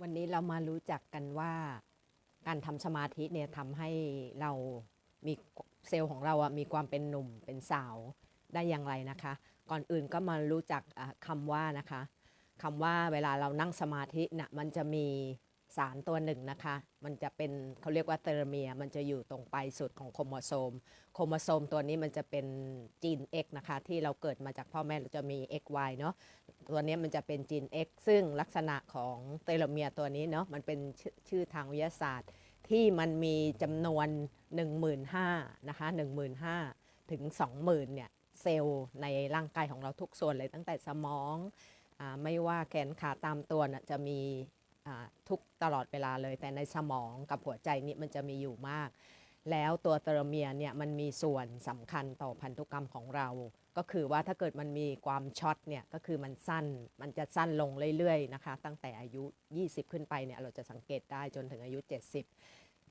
วันนี้เรามารู้จักกันว่าการทำสมาธิเนี่ยทำให้เรามีเซลล์ของเราอะมีความเป็นหนุ่มเป็นสาวได้อย่างไรนะคะ ก่อนอื่นก็มารู้จักคำว่านะคะคำว่าเวลาเรานั่งสมาธิน่ะมันจะมีสารตัวหนึ่งนะคะ มันจะเป็นเขาเรียกว่าเทโลเมีย มันจะอยู่ตรงปลายสุดของโครโมโซม โครโมโซมตัวนี้มันจะเป็นจีน X นะคะ ที่เราเกิดมาจากพ่อแม่เราจะมี XY เนาะ ตัวนี้มันจะเป็นจีน X ซึ่งลักษณะของเทโลเมียร์ตัวนี้เนาะมันเป็นชชื่อทางวิทยาศาสตร์ ที่มันมีจำนวน 15,000นะคะ15,000 ถึง 20,000เนี่ยเซลล์ในร่างกายของเราทุกส่วนเลยตั้งแต่สมองอไม่ว่าแขนขาตามตัวน่ะจะมีทุกตลอดเวลาเลย แต่ในสมองกับหัวใจนี่มันจะมีอยู่มาก แล้วตัวเทโลเมียร์เนี่ยมันมีส่วนสำคัญต่อพันธุกรรมของเรา ก็คือว่าถ้าเกิดมันมีความช็อตเนี่ยก็คือมันสั้นมันจะสั้นลงเรื่อยๆนะคะตั้งแต่อายุ 20 ขึ้นไปเนี่ยเราจะสังเกตได้จนถึงอายุ 70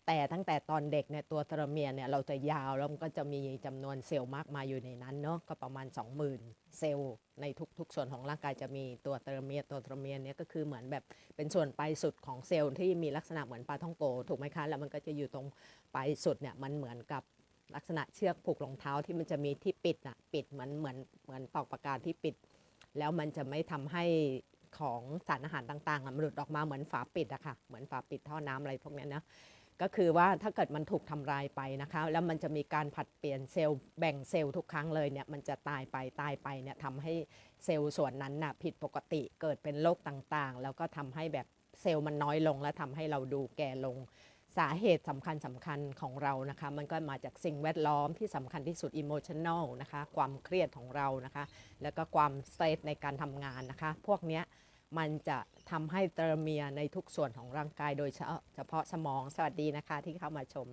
แต่ตั้งแต่ตอนเด็กเนี่ยตัวเทโลเมียร์เนี่ยเราจะยาวแล้วมันก็จะมีจำนวนเซลล์มากมายอยู่ในนั้นเนาะก็ประมาณ 20,000 เซลล์ในทุกๆ ส่วนของร่างกายจะมีตัวเทโลเมียร์ตัวเทโลเมียร์เนี่ยก็คือเหมือนแบบเป็นส่วนปลายสุดของเซลล์ที่มีลักษณะเหมือนปลาท่องโกถูกไหมคะแล้วมันก็จะอยู่ตรงปลายสุดเนี่ยมันเหมือนกับ ลักษณะเชือกผูกรองเท้าที่มันจะมีที่ปิดอะปิดเหมือนเหมือนเหมือนปอกประกาที่ปิด แล้วมันจะไม่ทำให้ของสารอาหารต่างๆอะมันหลุดออกมาเหมือนฝาปิดอะค่ะเหมือนฝาปิดท่อน้ำอะไรพวกนี้นะก็คือว่าถ้าเกิดมันถูกทำลายไปนะคะ แล้วมันจะมีการผัดเปลี่ยนเซลล์แบ่งเซลล์ทุกครั้งเลยเนี่ยมันจะตายไปตายไปเนี่ยทำให้เซลล์ส่วนนั้นน่ะผิดปกติเกิดเป็นโรคต่างๆ แล้วก็ทำให้แบบเซลล์มันน้อยลง และทำให้เราดูแก่ลง สาเหตุสำคัญสำคัญของเรานะคะ มันก็มาจากสิ่งแวดล้อมที่สำคัญที่สุด emotional นะคะ ความเครียดของเรานะคะ แล้วก็ความสเตรสในการทำงานนะคะ พวกเนี้ยมันจะทำให้เตโลเมียในทุกส่วนของร่างกายโดยเฉพาะเฉพาะสมองสวัสดีนะคะที่เข้ามาชม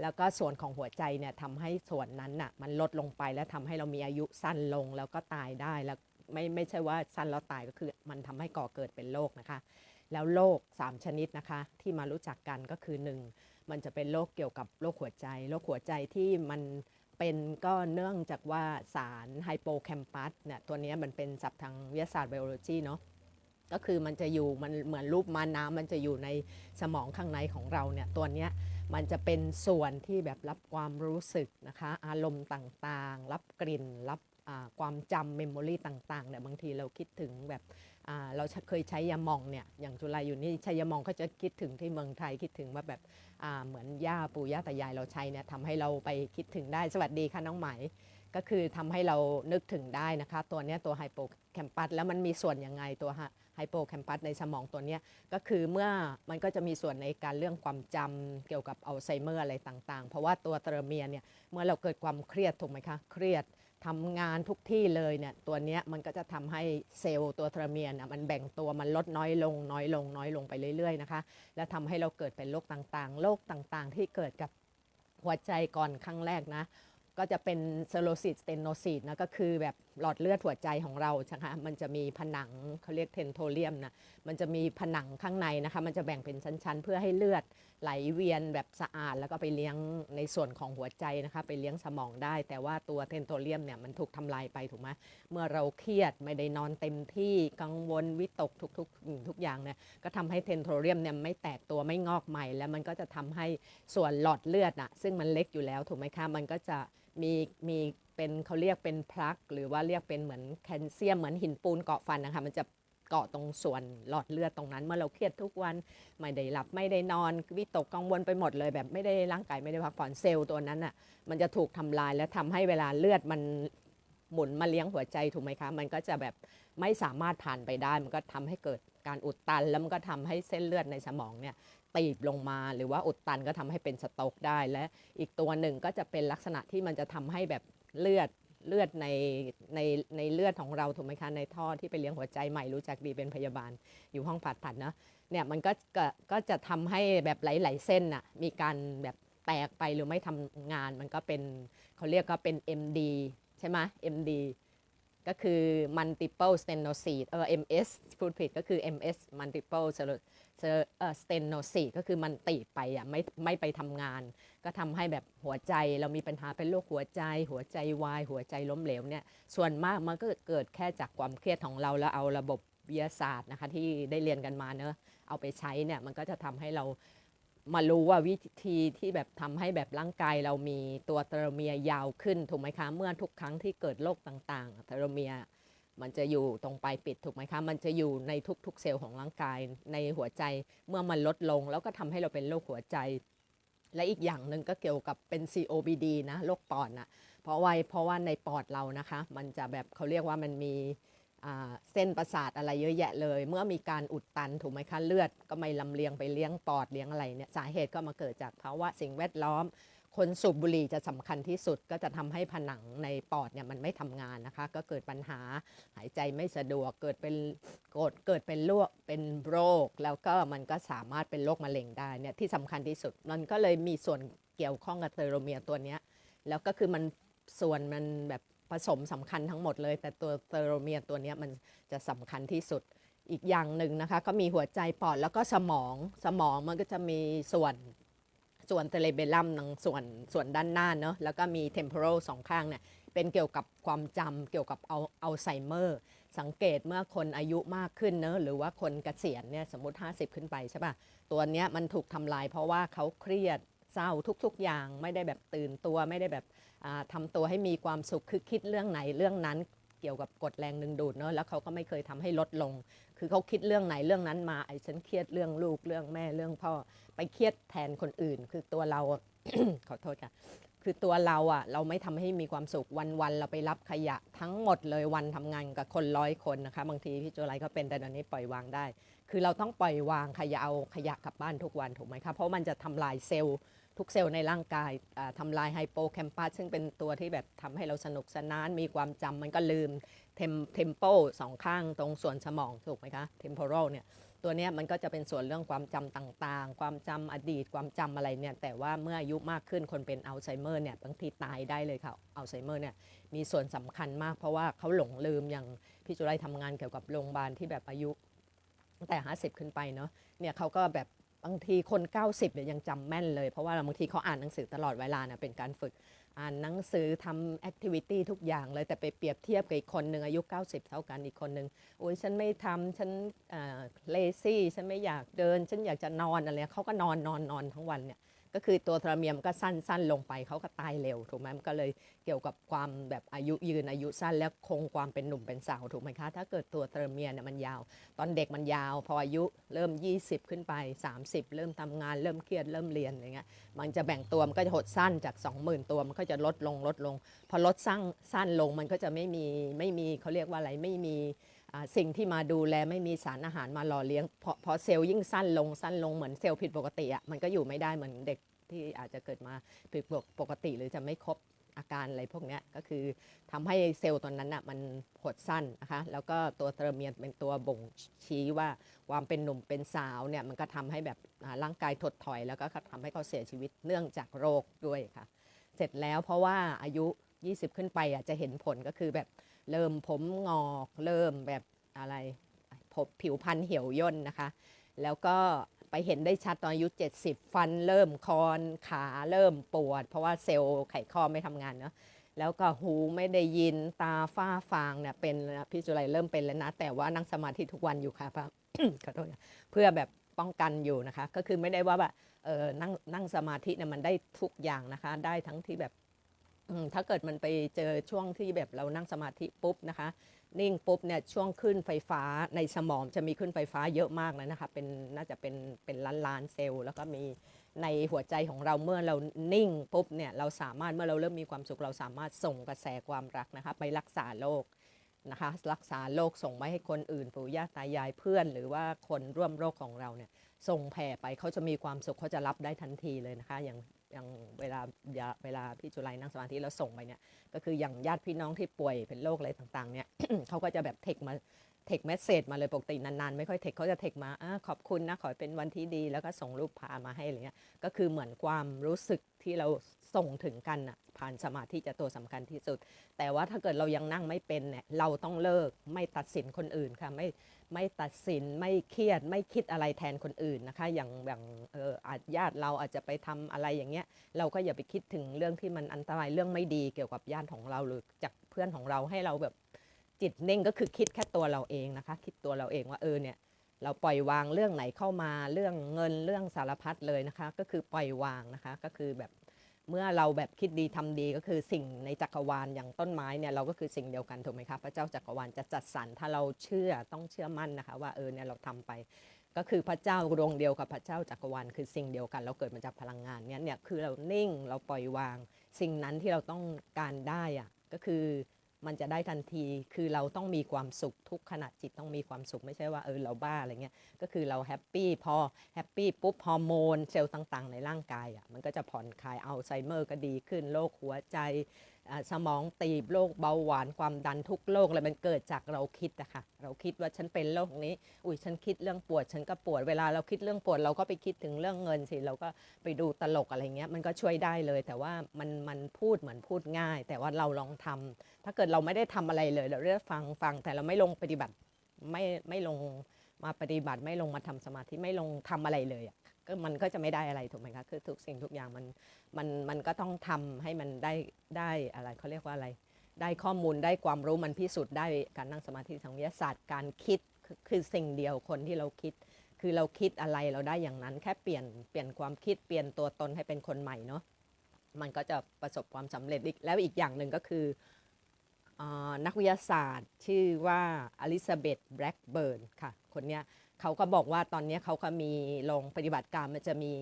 แล้วก็ส่วนของหัวใจเนี่ยทำให้ส่วนนั้นน่ะมันลดลงไปและทำให้เรามีอายุสั้นลงแล้วก็ตายได้แล้วไม่ไม่ใช่ว่าสั้นแล้วตายก็คือ มันทำให้ก่อเกิดเป็นโรคนะคะ แล้วโรค3 ชนิดนะคะที่มารู้จักกันก็คือ 1 มันจะเป็นโรคเกี่ยวกับโรคหัวใจโรคหัวใจที่มันเป็นก็เนื่องจากว่าสารไฮโปแคมปัสเนี่ยตัวนี้มันเป็นศัพท์ทางวิทยาศาสตร์ไบโอโลจีเนาะก็คือมันจะอยู่มันเหมือนรูปมาน้ำมันจะอยู่ในสมองข้างในของเราเนี่ยตัวเนี้ยมันจะเป็นส่วนที่แบบรับความรู้สึกนะคะอารมณ์ต่างๆ รับกลิ่น รับความจำเมมโมรีต่างๆเนี่ยบางทีเราคิดถึงแบบ เราเคยใช้ยาหมองเนี่ยอย่างจุฬาอยู่นี่ใช้ยาหมองก็จะคิดถึงที่เมืองไทยคิดถึงว่าแบบเหมือนย่าปู่ย่าตายายเราใช้เนี่ยทำให้เราไปคิดถึงได้สวัสดีค่ะน้องไหมก็คือทำให้เรานึกถึงได้นะคะ ตัวนี้ตัวไฮโปแคมปัสแล้วมันมีส่วนยังไงตัวไฮโปแคมปัสในสมองตัวนี้ก็คือเมื่อมันก็จะมีส่วนในการเรื่องความจำเกี่ยวกับอัลไซเมอร์อะไรต่างๆ เพราะว่าตัวเทโลเมียเนี่ยเมื่อเราเกิดความเครียดถูกไหมคะเครียด ทำงานทุกที่เลยเนี่ยตัวเนี้ยมันก็จะทำให้เซลล์ตัวเทรเมียน่ะมันแบ่งตัวมันลดน้อยลง น้อยลง น้อยลงไปเรื่อยๆนะคะ และทำให้เราเกิดเป็นโรคต่างๆโรคต่างๆ ที่เกิดกับหัวใจก่อนครั้งแรกนะ ก็จะเป็นเซโลซิสเตนโนซิสนะก็คือแบบ หลอดเลือดหัวใจของเราใช่ไหมคะมันจะมีผนังเขาเรียกเทนโทเลียมนะมันจะมีผนังข้างในนะคะ มันจะแบ่งเป็นชั้น ๆ เพื่อให้เลือดไหลเวียนแบบสะอาด แล้วก็ไปเลี้ยงในส่วนของหัวใจนะคะ ไปเลี้ยงสมองได้ แต่ว่าตัวเทนโทเลียมเนี่ยมันถูกทำลายไปถูกไหมเมื่อเราเครียดไม่ได้นอนเต็มที่กังวลวิตกทุกๆทุกอย่างเนี่ยก็ทำให้เทนโทเลียมเนี่ยไม่แตกตัวไม่งอกใหม่ แล้วมันก็จะทำให้ส่วนหลอดเลือดอะซึ่งมันเล็กอยู่แล้วถูกไหมคะมันก็จะมีมี เป็นเขาเรียกเป็นพลักหรือว่าเรียกเป็นเหมือนแคลเซียมเหมือนหินปูนเกาะฟันนะคะ มันจะเกาะตรงส่วนหลอดเลือดตรงนั้น เมื่อเราเครียดทุกวันไม่ได้หลับไม่ได้นอนวิตกกังวลไปหมดเลย แบบไม่ได้ร่างกายไม่ได้พักผ่อนเซลล์ตัวนั้นอะมันจะถูกทำลายและทำให้เวลาเลือดมันหมุนมาเลี้ยงหัวใจถูกไหมคะ มันก็จะแบบไม่สามารถผ่านไปได้ มันก็ทำให้เกิดการอุดตัน แล้วมันก็ทำให้เส้นเลือดในสมองเนี่ยตีบลงมาหรือว่าอุดตันก็ทำให้เป็นสโตรกได้ และอีกตัวหนึ่งก็จะเป็นลักษณะที่มันจะทำให้แบบ เลือดเลือดในในในเลือดของเราถูกไหมคะในท่อที่ไปเลี้ยงหัวใจใหม่รู้จักดีเป็นพยาบาลอยู่ห้องผ่าตัดเนาะเนี่ยมันก็ก็ก็จะทำให้แบบหลายๆเส้นน่ะมีการแบบแตกไปหรือไม่ทำงานมันก็เป็นเขาเรียกก็เป็น MD ใช่ไหม MD ก็คือ multiple stenosis เออ MS พูดผิดก็คือ MS multiple scler- เสเตนโนซีก็คือมันตีไปอะไม่ไม่ไปทำงาน ก็ทำให้แบบหัวใจเรามีปัญหาเป็นโรคหัวใจ หัวใจวาย หัวใจล้มเหลวเนี่ยส่วนมากมันก็เกิดแค่จากความเครียดของเราแล้วเอาระบบวิทยาศาสตร์นะคะที่ได้เรียนกันมาเนอะเอาไปใช้เนี่ยมันก็จะทำให้เรา มารู้ว่าวิธีที่แบบทำให้แบบร่างกายเรามีตัวเทโลเมียยาวขึ้นถูกไหมคะเมื่อทุกครั้งที่เกิดโรคต่างๆเทโลเมียมันจะอยู่ตรงปลายปิดถูกไหมคะ มันจะอยู่ในทุกๆเซลล์ของร่างกายในหัวใจเมื่อมันลดลง แล้วก็ทำให้เราเป็นโรคหัวใจ และอีกอย่างหนึ่งก็เกี่ยวกับเป็น COPD นะโรคปอดนะเพราะว่าเพราะว่าในปอดเรานะคะ มันจะแบบเขาเรียกว่ามันมี เส้นประสาทอะไรเยอะแยะเลย เมื่อมีการอุดตันถูกไหมคะเลือดก็ไม่ลำเลียงไปเลี้ยงปอดเลี้ยงอะไรเนี่ยสาเหตุก็มาเกิดจากภาวะสิ่งแวดล้อม คนสูบบุหรี่จะสำคัญที่สุดก็จะทำให้ผนังในปอดเนี่ยมันไม่ทำงานนะคะ ก็เกิดปัญหาหายใจไม่สะดวกเกิดเป็นกดเกิดเป็นโรคเป็นโรค แล้วก็มันก็สามารถเป็นโรคมะเร็งได้เนี่ยที่สำคัญที่สุดมันก็เลยมีส่วนเกี่ยวข้องกับเทโลเมียร์ตัวเนี้ยแล้วก็คือมันส่วนมันแบบ ผสมสำคัญทั้งหมดเลย แต่ตัวเทโลเมียร์ตัวนี้มันจะสำคัญที่สุดอีกอย่างหนึ่งนะคะก็มีหัวใจปอดแล้วก็สมองสมองมันก็จะมีส่วนส่วนเทเลเบลัมทางส่วนส่วนด้านหน้าเนอะแล้วก็มีเทมโพ a l สองข้างเนี่ยเป็นเกี่ยวกับความจำเกี่ยวกับเอาอัลไซเมอร์ สังเกตเมื่อคนอายุมากขึ้นเนอะหรือว่าคนเกษียณเนี่ยสมมติ 50 ขึ้นไปใช่ปะตัวเนี้ยมันถูกทำลายเพราะว่าเขาเครียด เศร้าทุก ๆ อย่างไม่ได้แบบตื่นตัวไม่ได้แบบอ่าทำตัวให้มีความสุขคือคิดเรื่องไหนเรื่องนั้นเกี่ยวกับกฎแรงดึงดูดเนอะแล้วเขาก็ไม่เคยทำให้ลดลง คือเขาคิดเรื่องไหนเรื่องนั้นมาไอ้ฉันเครียดเรื่องลูกเรื่องแม่เรื่องพ่อไปเครียดแทนคนอื่น คือตัวเราขอโทษค่ะคือตัวเราอะเราไม่ทำให้มีความสุขวันๆเราไปรับขยะทั้งหมดเลยวันทำงานกับคนร้อยคนนะคะ บางทีพี่โจไลก็เป็นแต่ตอนนี้ปล่อยวางได้ คือเราต้องปล่อยวางขยะเอาขยะกลับบ้านทุกวันถูกไหมคะเพราะมันจะทำลายเซลล์ทุกเซลล์ในร่างกายอ่าทำลายไฮโปแคมปัสซึ่งเป็นตัวที่แบบทำให้เราสนุกสนาน มีความจำมันก็ลืมเทมเทมโปสองข้างตรงส่วนสมองถูกไหมคะเทมโพ a l เนี่ยตัวเนี้ยมันก็จะเป็นส่วนเรื่องความจำต่างๆ ความจำอดีต ความจำอะไรเนี่ย แต่ว่าเมื่ออายุมากขึ้นคนเป็นอัลไซเมอร์เนี่ยบางทีตายได้เลยค่ะ อัลไซเมอร์เนี่ยมีส่วนสำคัญมากเพราะว่าเขาหลงลืมอย่างพี่จุไรทำงานเกี่ยวกับโรงพยาบาลที่แบบอายุ ตั้งแต่ 50 ขึ้นไปเนาะเนี่ยเขาก็แบบบางทีคน 90เนี่ยยังจำแม่นเลย เพราะว่าบางทีเขาอ่านหนังสือตลอดเวลาเนี่ยเป็นการฝึกอ่านหนังสือทำแอคทิวิตี้ทุกอย่างเลยแต่ไปเปรียบเทียบกับอีกคนหนึ่งอายุ 90 เท่ากันอีกคนหนึ่งโอ้ยฉันไม่ทำฉันเลซี่ฉันไม่อยากเดิน ฉันอยากจะนอนอะไรเขาก็นอนนอนนอนทั้งวันเนี่ย ก็คือตัวทรเมียมก็สั้นสั้นลงไปเขาก็ตายเร็วถูกไหมมันก็เลยเกี่ยวกับความแบบอายุยืนอายุสั้นแล้วคงความเป็นหนุ่มเป็นสาวถูกไหมคะ ถ้าเกิดตัวทรเมียเนี่ยมันยาว ตอนเด็กมันยาว พออายุเริ่ม 20 ขึ้นไป 30 เริ่มทำงานเริ่มเครียดเริ่มเรียนอะไรเงี้ยมันจะแบ่งตัวมันก็จะหดสั้นจาก 20,000 ตัวมันก็จะลดลงลดลง พอลดสั้นสั้นลงมันก็จะไม่มีไม่มีเขาเรียกว่าอะไรไม่มี สิ่งที่มาดูแลไม่มีสารอาหารมาหล่อเลี้ยงพอพอเซลล์ยิ่งสั้นลงสั้นลงเหมือนเซลล์ผิดปกติอะมันก็อยู่ไม่ได้เหมือนเด็กที่อาจจะเกิดมาผิดปกติหรือจะไม่ครบอาการอะไรพวกนี้ก็คือทำให้เซลล์ตัวนั้นอะมันหดสั้นนะคะแล้วก็ตัวเทอร์เมียนเป็นตัวบ่งชี้ว่าความเป็นหนุ่มเป็นสาวเนี่ยมันก็ทำให้แบบร่างกายถดถอย แล้วก็ทำให้เขาเสียชีวิตเนื่องจากโรคด้วยค่ะ เสร็จแล้วเพราะว่าอายุ 20 ขึ้นไปอะจะเห็นผลก็คือแบบ เริ่มผมงอกเริ่มแบบอะไรผมผิวพรรณเหี่ยวย่นนะคะ แล้วก็ไปเห็นได้ชัดตอนอายุ 70 ฟันเริ่มคอนขาเริ่มปวด เพราะว่าเซลล์ไขข้อไม่ทำงานเนาะแล้วก็หูไม่ได้ยินตาฝ้าฟางเนี่ยเป็นพี่จุไรเริ่มเป็นแล้วนะ แต่ว่านั่งสมาธิทุกวันอยู่ค่ะพระขอโทษเพื่อแบบป้องกันอยู่นะคะ ก็คือไม่ได้ว่าแบบเออนั่งนั่งสมาธิเนี่ยมันได้ทุกอย่างนะคะ ได้ทั้งที่แบบ ถ้าเกิดมันไปเจอช่วงที่แบบเรานั่งสมาธิปุ๊บนะคะ นิ่งปุ๊บเนี่ยช่วงขึ้นไฟฟ้าในสมองจะมีขึ้นไฟฟ้าเยอะมากเลยนะคะเป็นน่าจะเป็นเป็นล้านล้านเซลล์แล้วก็มีในหัวใจของเราเมื่อเรานิ่งปุ๊บเนี่ยเราสามารถเมื่อเราเริ่มมีความสุขเราสามารถส่งกระแสความรักนะคะไปรักษาโรคนะคะรักษาโรคส่งไปให้คนอื่นปู่ย่าตายายเพื่อน หรือว่าคนร่วมโรคของเราเนี่ยส่งแผ่ไปเขาจะมีความสุขเขาจะรับได้ทันทีเลยนะคะ อย่าง อย่างเวลาเวลาพี่จุไรนั่งสมาธิแล้วส่งไปเนี่ยก็คืออย่างญาติพี่น้องที่ป่วยเป็นโรคอะไรต่างๆเนี่ยเขาก็จะแบบเทคมาเทคเมสเซจมาเลยปกตินานๆ ไม่ค่อยเทคเขาจะเทคมาอขอบคุณนะขอเป็นวันที่ดี แล้วก็ส่งรูปพามาให้อะไรเงี้ยก็คือเหมือนความรู้สึกที่เรา ส่งถึงกันอะผ่านสมาธิจะตัวสำคัญที่สุด แต่ว่าถ้าเกิดเรายังนั่งไม่เป็นเนี่ยเราต้องเลิกไม่ตัดสินคนอื่นค่ะไม่ไม่ตัดสินไม่เครียดไม่คิดอะไรแทนคนอื่นนะคะ อย่างอย่างเอออาจญาติเราอาจจะไปทำอะไรอย่างเงี้ยเราก็อย่าไปคิดถึงเรื่องที่มันอันตรายเรื่องไม่ดีเกี่ยวกับญาติของเราหรือจากเพื่อนของเราให้เราแบบจิตนิ่งก็คือคิดแค่ตัวเราเองนะคะ คิดตัวเราเองว่าเออเนี่ยเราปล่อยวางเรื่องไหนเข้ามาเรื่องเงินเรื่องสารพัดเลยนะคะ ก็คือปล่อยวางนะคะ ก็คือแบบ เมื่อเราแบบคิดดีทำดีก็คือสิ่งในจักรวาลอย่างต้นไม้เนี่ยเราก็คือสิ่งเดียวกันถูกไหมคะพระเจ้าจักรวาลจะจัดสรรถ้าเราเชื่อต้องเชื่อมั่นนะคะว่าเออเนี่ยเราทำไป ก็คือพระเจ้าดวงเดียวกับพระเจ้าจักรวาลคือสิ่งเดียวกัน เราเกิดมาจากพลังงานเนี่ยเนี่ยคือเรานิ่งเราปล่อยวาง สิ่งนั้นที่เราต้องการได้อะก็คือ มันจะได้ทันที คือเราต้องมีความสุขทุกขณะจิตต้องมีความสุขไม่ใช่ว่าเออเราบ้าอะไรเงี้ย ก็คือเราแฮปปี้พอแฮปปี้ปุ๊บฮอร์โมนเซลล์ต่างๆ ในร่างกายอะมันก็จะผ่อนคลายอัลไซเมอร์ก็ดีขึ้นโรคหัวใจ สมองตีบโรคเบาหวานความดันทุกโรคอะไรมันเกิดจากเราคิดอะคะเราคิดว่าฉันเป็นโรคนี้ อุ้ยฉันคิดเรื่องปวด ฉันก็ปวดเวลาเราคิดเรื่องปวด เราก็ไปคิดถึงเรื่องเงินสิเราก็ไปดูตลกอะไรเงี้ยมันก็ช่วยได้เลย แต่ว่ามันมันพูดเหมือนพูดง่าย แต่ว่าเราลองทำถ้าเกิดเราไม่ได้ทำอะไรเลย เราเรียกฟังฟังแต่เราไม่ลงปฏิบัติไม่ไม่ลงมาปฏิบัติไม่ลงมาทำสมาธิไม่ลงทำอะไรเลยอะ ก็มันก็จะไม่ได้อะไรถูกไหมคะคือทุกสิ่งทุกอย่างมันมันมันก็ต้องทำให้มันได้ได้อะไรเขาเรียกว่าอะไร ได้ข้อมูลได้ความรู้มันพิสูจน์ได้การนั่งสมาธิทางวิทยาศาสตร์การคิดคือสิ่งเดียวคนที่เราคิด คือเราคิดอะไรเราได้อย่างนั้น แค่เปลี่ยนเปลี่ยนความคิดเปลี่ยนตัวตนให้เป็นคนใหม่เนาะมันก็จะประสบความสำเร็จอีกแล้วอีกอย่างหนึ่งก็คืออนักวิทยาศาสตร์ชื่อว่าอลิซาเบธแบล็กเบิร์นค่ะ คนเนี้ย เขาก็บอกว่าตอนนี้เขาก็มีลงปฏิบัติการมันจะมี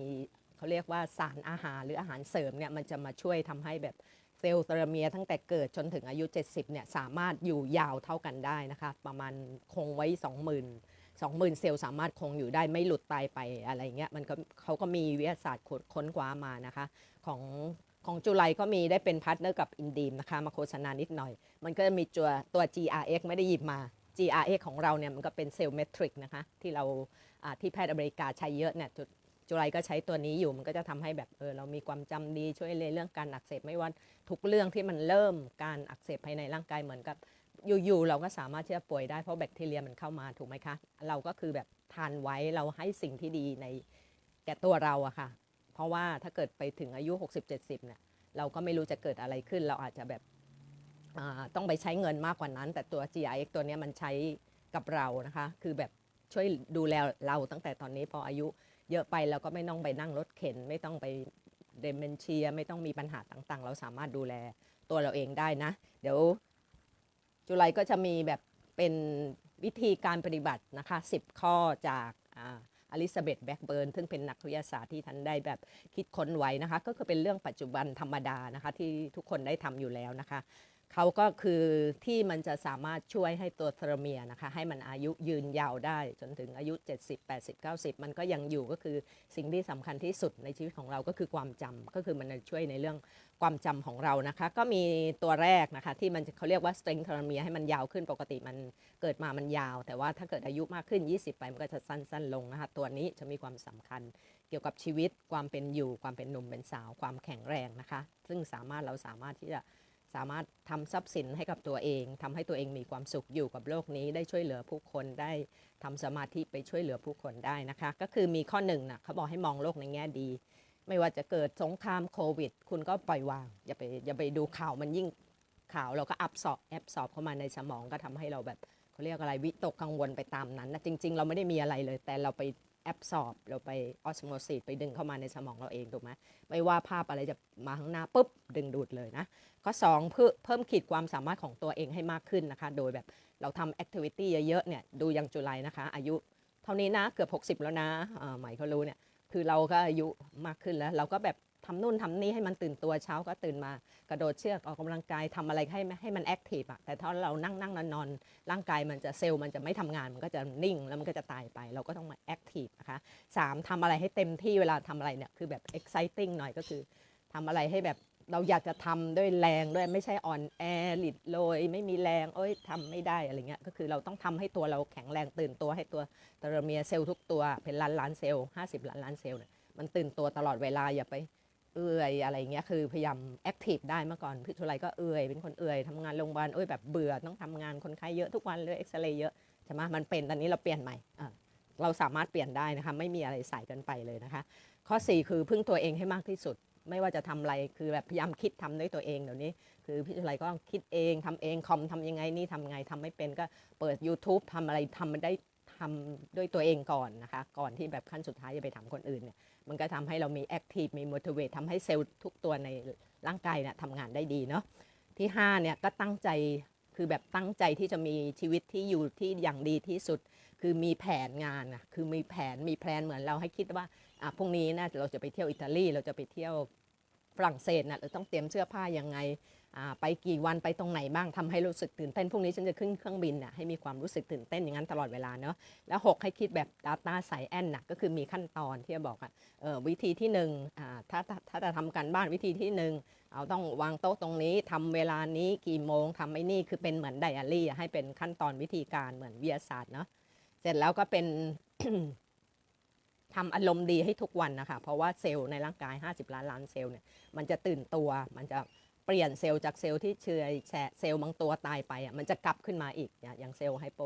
เขาเรียกว่าสารอาหารหรืออาหารเสริมเนี่ยมันจะมาช่วยทำให้แบบเซลล์เทโลเมียตั้งแต่เกิดจนถึงอายุ 70เนี่ยสามารถอยู่ยาวเท่ากันได้นะคะ ประมาณคงไว้ 20,000 20,000 เซลล์สามารถคงอยู่ได้ไม่หลุดตายไปอะไรเงี้ยมันก็เขาก็มีวิทยาศาสตร์ค้นคว้ามานะคะ ของของจุไลก็มีได้เป็นพาร์ทเนอร์กับอินดีมนะคะ มาโฆษณานิดหน่อย มันก็จะมีตัวตัว GRX ไม่ได้หยิบมา GRX ของเราเนี่ยมันก็เป็นเซลล์เมทริกนะคะที่เราที่แพทย์อเมริกาใช้เยอะเนี่ยจุจุไลก็ใช้ตัวนี้อยู่มันก็จะทำให้แบบเออเรามีความจำดีช่วยในเรื่องการอักเสบไม่ว่าทุกเรื่องที่มันเริ่มการอักเสบภายในร่างกายเหมือนกับอยู่ๆเราก็สามารถที่จะป่วยได้เพราะแบคทีเรียมันเข้ามาถูกไหมคะ เราก็คือแบบทานไว้เราให้สิ่งที่ดีในแก่ตัวเราอะค่ะ เพราะว่าถ้าเกิดไปถึงอายุ 60-70เนี่ยเราก็ไม่รู้จะเกิดอะไรขึ้น เราอาจจะแบบ ต้องไปใช้เงินมากกว่านั้น แต่ตัว GIX ตัวนี้มันใช้กับเรานะคะ คือแบบช่วยดูแลเราตั้งแต่ตอนนี้พออายุเยอะไปเราก็ไม่ต้องไปนั่งรถเข็น ไม่ต้องไปเดเมนเชีย ไม่ต้องมีปัญหาต่างๆ เราสามารถดูแลตัวเราเองได้นะ เดี๋ยวจุไลก็จะมีแบบเป็นวิธีการปฏิบัตินะคะ 10 ข้อจากอลิซาเบธแบ็กเบิร์นซึ่งเป็นนักวิทยาศาสตร์ที่ท่านได้แบบคิดค้นไว้นะคะ ก็คือเป็นเรื่องปัจจุบันธรรมดานะคะ ที่ทุกคนได้ทำอยู่แล้วนะคะ เขาก็คือที่มันจะสามารถช่วยให้ตัวเทโลเมียร์นะคะ ให้มันอายุยืนยาวได้จนถึงอายุ 70 80 90 มันก็ยังอยู่ก็คือสิ่งที่สำคัญที่สุดในชีวิตของเราก็คือความจำก็คือมันจะช่วยในเรื่องความจำของเรานะคะ ก็มีตัวแรกนะคะ ที่มันเขาเรียกว่า strength telomere ให้มันยาวขึ้นปกติมันเกิดมามันยาว แต่ว่าถ้าเกิดอายุมากขึ้น 20 ไปมันก็จะสั้น ๆ ลงนะคะ ตัวนี้จะมีความสำคัญเกี่ยวกับชีวิตความเป็นอยู่ความเป็นหนุ่มเป็นสาวความแข็งแรงนะคะ ซึ่งสามารถเราสามารถที่จะ สามารถทำทรัพย์สินให้กับตัวเองทำให้ตัวเองมีความสุขอยู่กับโลกนี้ ได้ช่วยเหลือผู้คนได้ทำสมาธิไปช่วยเหลือผู้คนได้นะคะ ก็คือมีข้อหนึ่งนะเขาบอกให้มองโลกในแง่ดี ไม่ว่าจะเกิดสงครามโควิด คุณก็ปล่อยวาง อย่าไปอย่าไปดูข่าวมันยิ่งข่าวเราก็อับสอบแอบสอบเข้ามาในสมองก็ทำให้เราแบบเขาเรียกอะไรวิตกกังวลไปตามนั้นนะจริง ๆ เราไม่ได้มีอะไรเลย แต่เราไป แอบสอบเราไปออสโมซิสไปดึงเข้ามาในสมองเราเองถูกไหมไม่ว่าภาพอะไรจะมาข้างหน้าปุ๊บดึงดูดเลยนะข้อ2เพื่อเพิ่มขีดความสามารถของตัวเองให้มากขึ้นนะคะ โดยแบบเราทำแอคทิวิตี้เยอะๆเนี่ยดูยังจุไรนะคะ อายุเท่านี้นะเกือบ 60 แล้วนะใหม่เขารู้เนี่ยคือเราก็อายุมากขึ้นแล้ว เราก็แบบ ทำนู่นทำนี่ให้มันตื่นตัวเช้าก็ตื่นมากระโดดเชือกออกกำลังกายทำอะไรให้ให้มันแอคทีฟอะแต่ถ้าเรานั่งนั่งนอนนอนร่างกายมันจะเซลล์มันจะไม่ทำงานมันก็จะนิ่งแล้วมันก็จะตายไป เราก็ต้องมาแอคทีฟนะคะสามทำอะไรให้เต็มที่เวลาทำอะไรเนี่ยคือแบบ exciting หน่อยก็คือทำอะไรให้แบบเราอยากจะทำด้วยแรงด้วยไม่ใช่อ่อนแอหลิดโรยไม่มีแรงเอ้ยทำไม่ได้อะไรเงี้ยก็คือเราต้องทำให้ตัวเราแข็งแรงตื่นตัวให้ตัวเตโลเมียเซลล์ทุกตัวเป็นล้านล้านเซลล์50ล้านล้านเซลล์เนี่ยมันตื่นตัวตลอดเวลาอย่าไป เอื่อยอะไรเงี้ยคือพยายามแอคทีฟได้เมื่อก่อนพี่ทุไรก็เอื่อยเป็นคนเอื่อยทำงานโรงพยาบาลเอ้ยแบบเบื่อต้องทำงานคนไข้เยอะทุกวันเลยเอ็กซเรย์เยอะใช่ไหมมันเป็นตอนนี้เราเปลี่ยนใหม่เราสามารถเปลี่ยนได้นะคะไม่มีอะไรใส่กันไปเลยนะคะ ข้อ 4 คือพึ่งตัวเองให้มากที่สุด ไม่ว่าจะทำอะไรคือแบบพยายามคิดทำด้วยตัวเองเดี๋ยวนี้ คือพี่จุไรก็คิดเองทำเองคอมทำยังไงนี่ทำไงทำไม่เป็นก็เปิด YouTube ทำอะไรทำมันได้ทำด้วยตัวเองก่อนนะคะ ก่อนที่แบบขั้นสุดท้ายจะไปถามคนอื่นเนี่ย มันก็ทำให้เรามีแอคทีฟมี motivate ทำให้เซลล์ทุกตัวในร่างกายเนี่ยทำงานได้ดีเนาะที่5เนี่ยก็ตั้งใจคือแบบตั้งใจที่จะมีชีวิตที่อยู่ที่อย่างดีที่สุด คือมีแผนงานอะคือมีแผนมีแพลนเหมือนเราให้คิดว่าอะพรุ่งนี้นะเราจะไปเที่ยวอิตาลีเราจะไปเที่ยวฝรั่งเศสนะเราต้องเตรียมเสื้อผ้ายังไง ไปกี่วันไปตรงไหนบ้างทำให้รู้สึกตื่นเต้นพรุ่งนี้ฉันจะขึ้นเครื่องบินน่ะให้มีความรู้สึกตื่นเต้นอย่างนั้นตลอดเวลาเนาะแล้ว 6 ให้คิดแบบ Data สายแอนน่ะก็คือมีขั้นตอนที่จะบอกอะวิธีที่หนึ่งถ้าถ้าจะทำการบ้านวิธีที่หนึ่งเอาต้องวางโต๊ะตรงนี้ทำเวลานี้กี่โมงทำไอ้นี่คือเป็นเหมือนไดอารี่ให้เป็นขั้นตอนวิธีการเหมือนวิทยาศาสตร์เนาะเสร็จแล้วก็เป็นทำอารมณ์ดีให้ทุกวันนะคะ เพราะว่าเซลล์ในร่างกาย 50 ล้านล้านเซลล์เนี่ยมันจะตื่นตัวมันจะ เปลี่ยนเซลล์จากเซลล์ที่เชื้อแชเซลล์บางตัวตายไปอะมันจะกลับขึ้นมาอีก อย่างเซลล์ไฮโป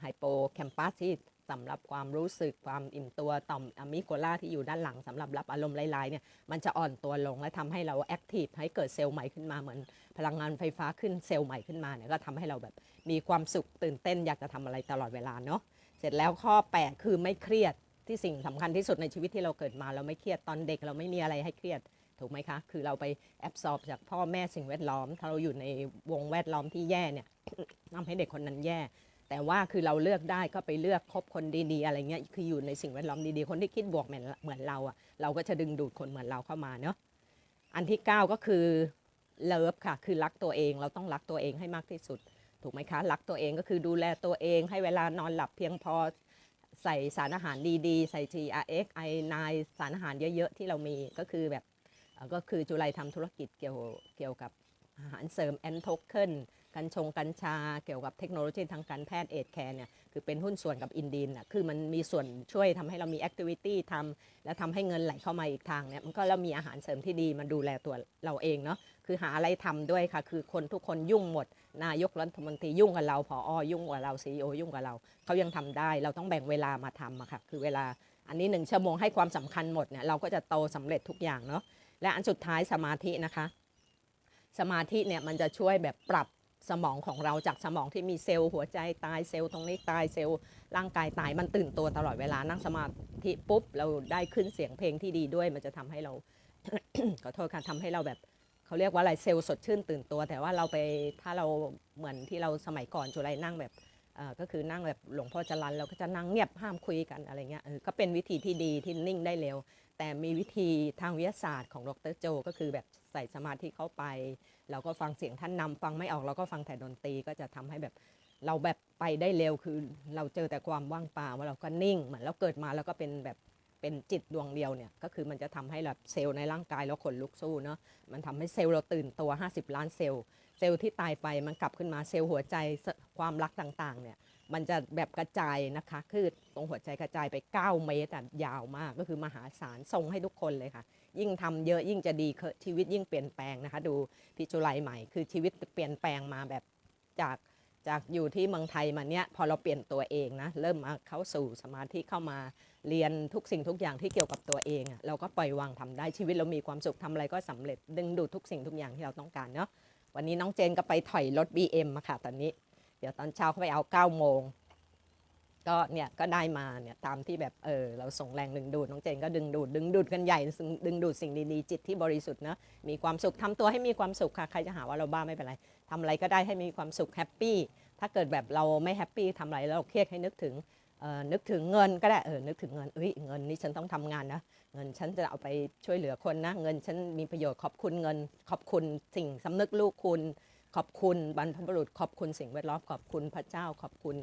ไฮโปแคมปัสที่สำหรับความรู้สึกความอิ่มตัวต่อมอะมิโกลาที่อยู่ด้านหลังสำหรับรับอารมณ์ลายๆเนี่ยมันจะอ่อนตัวลงและทำให้เราแอคทีฟให้เกิดเซลล์ใหม่ขึ้นมาเหมือนพลังงานไฟฟ้าขึ้นเซลล์ใหม่ขึ้นมาเนี่ยก็ทำให้เราแบบมีความสุขตื่นเต้นอยากจะทำอะไรตลอดเวลาเนาะเสร็จแล้วข้อ 8 คือไม่เครียดที่สิ่งสำคัญที่สุดในชีวิตที่เราเกิดมาเราไม่เครียดตอนเด็กเราไม่มีอะไรให้เครียด ถูกไหมคะ คือเราไปแอบสอบจากพ่อแม่สิ่งแวดล้อม ถ้าเราอยู่ในวงแวดล้อมที่แย่เนี่ยทำให้เด็กคนนั้นแย่ แต่ว่าคือเราเลือกได้ก็ไปเลือกคบคนดีๆ อะไรเงี้ย คืออยู่ในสิ่งแวดล้อมดีๆ คนที่คิดบวกเหมือนเหมือนเราอะเราก็จะดึงดูดคนเหมือนเราเข้ามาเนาะ อันที่ 9 ก็คือเลิฟค่ะ คือรักตัวเอง เราต้องรักตัวเองให้มากที่สุด ถูกไหมคะ รักตัวเองก็คือดูแลตัวเอง ให้เวลานอนหลับเพียงพอใส่สารอาหารดีๆ ใส่ TRX I9 สารอาหารเยอะ ๆ ที่เรามีก็คือแบบ ก็คือจุไรทำธุรกิจเกี่ยวเกี่ยวกับอาหารเสริมแอนโทเคนกัญชงกัญชา เกี่ยวกับเทคโนโลยีทางการแพทย์เอดแคร์เนี่ยคือเป็นหุ้นส่วนกับอินดีนอะคือมันมีส่วนช่วยทำให้เรามีแอคทิวิตี้ทำและทำให้เงินไหลเข้ามาอีกทางเนี่ยมันก็เรามีอาหารเสริมที่ดีมาดูแลตัวเราเองเนาะคือหาอะไรทำด้วยค่ะ คือคนทุกคนยุ่งหมด นายกรัฐมนตรียุ่งกับเราพออยุ่งกับเราซีอยุ่งกับเราเขายังทำได้ เราต้องแบ่งเวลามาทำอะค่ะคือเวลาอันนี้หนึ่งชั่วโมงให้ความสำคัญหมดเนี่ยเราก็จะโตสำเร็จทุกอย่างเนาะ และอันสุดท้ายสมาธินะคะ สมาธิเนี่ยมันจะช่วยแบบปรับสมองของเราจากสมองที่มีเซลล์หัวใจตายเซลล์ตรงนี้ตายเซลล์ร่างกายตายมันตื่นตัวตลอดเวลานั่งสมาธิปุ๊บเราได้ขึ้นเสียงเพลงที่ดีด้วย มันจะทำให้เราขอโทษค่ะทำให้เราแบบเขาเรียกว่าอะไรเซลล์สดชื่นตื่นตัว แต่ว่าเราไปถ้าเราเหมือนที่เราสมัยก่อนจุไรนั่งแบบก็คือนั่งแบบหลวงพ่อจรันเราก็จะนั่งเงียบห้ามคุยกันอะไรเงี้ยก็เป็นวิธีที่ดีที่นิ่งได้เร็ว แต่มีวิธีทางวิทยาศาสตร์ของดรโจ ก็คือแบบใส่สมาธิเข้าไปเราก็ฟังเสียงท่านนำฟังไม่ออกเราก็ฟังแต่ดนตรีก็จะทำให้แบบเราแบบไปได้เร็วคือเราเจอแต่ความว่างเปล่าว่าเราก็นิ่งเหมือนเราเกิดมาแล้วก็เป็นแบบเป็นจิตดวงเดียวเนี่ยก็คือมันจะทำให้แบบเซลล์ในร่างกายเราขนลุกสู้เนาะมันทำให้เซลล์เราตื่นตัว 50 ล้านเซลล์ เซลล์ที่ตายไปมันกลับขึ้นมาเซลล์หัวใจความรักต่างๆเนี่ย มันจะแบบกระจายนะคะ คือตรงหัวใจกระจายไป 9 เมตรอะยาวมากก็คือมหาศาลส่งให้ทุกคนเลยค่ะ ยิ่งทำเยอะยิ่งจะดีคือชีวิตยิ่งเปลี่ยนแปลงนะคะ ดูพี่จุไลใหม่ คือชีวิตเปลี่ยนแปลงมาแบบจากจากอยู่ที่เมืองไทยมาเนี้ยพอเราเปลี่ยนตัวเองนะเริ่มมาเข้าสู่สมาธิเข้ามาเรียนทุกสิ่งทุกอย่างที่เกี่ยวกับตัวเองอะเราก็ปล่อยวางทำได้ชีวิตเรามีความสุขทำอะไรก็สำเร็จดึงดูดทุกสิ่งทุกอย่างที่เราต้องการเนาะวันนี้น้องเจนก็ไปถอยรถ BM มาค่ะตอนนี้ เดี๋ยวตอนเช้าเขาไปเอา9โมงก็เนี่ยก็ได้มาเนี่ยตามที่แบบเออเราส่งแรงดึงดูดน้องเจนก็ดึงดูดดึงดูดกันใหญ่ดึงดูดสิ่งดีๆจิตที่บริสุทธิ์นะมีความสุขทำตัวให้มีความสุขค่ะใครจะหาว่าเราบ้าไม่เป็นไรทำอะไรก็ได้ให้มีความสุขแฮปปี้ถ้าเกิดแบบเราไม่แฮปปี้ทำอะไรแล้วเราเครียดให้นึกถึงเออนึกถึงเงินก็ได้เออนึกถึงเงินเอ้ยเงินนี่ฉันต้องทำงานนะเงินฉันจะเอาไปช่วยเหลือคนนะเงินฉันมีประโยชน์ขอบคุณเงิน ขอบคุณสิ่งสำนึกลูกคุณ ขอบคุณบรรพบุรุษขอบคุณสิ่งแวดล้อมขอบคุณพระเจ้าขอบคุณ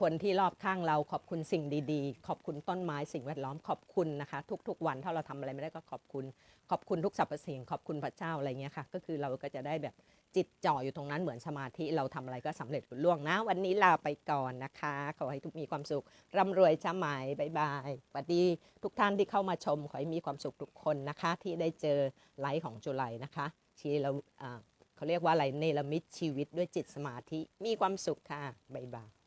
คนที่รอบข้างเราขอบคุณสิ่งดีๆ ขอบคุณต้นไม้สิ่งแวดล้อมขอบคุณนะคะ ทุกๆวันถ้าเราทำอะไรไม่ได้ก็ขอบคุณ ขอบคุณทุกสรรพสิ่งขอบคุณพระเจ้าอะไรเงี้ยค่ะ ก็คือเราก็จะได้แบบจิตจ่ออยู่ตรงนั้นเหมือนสมาธิเราทำอะไรก็สำเร็จลุล่วงนะ วันนี้ลาไปก่อนนะคะ ขอให้ทุกมีความสุขร่ำรวยจ้าหมายบายบายสวัสดีทุกท่านที่เข้ามาชมขอให้มีความสุขทุกคนนะคะ ที่ได้เจอไลฟ์ของจุไลนะคะที่เรา เขาเรียกว่าอะไรเนรมิตชีวิตด้วยจิตสมาธิมีความสุขค่ะบ๊ายบาย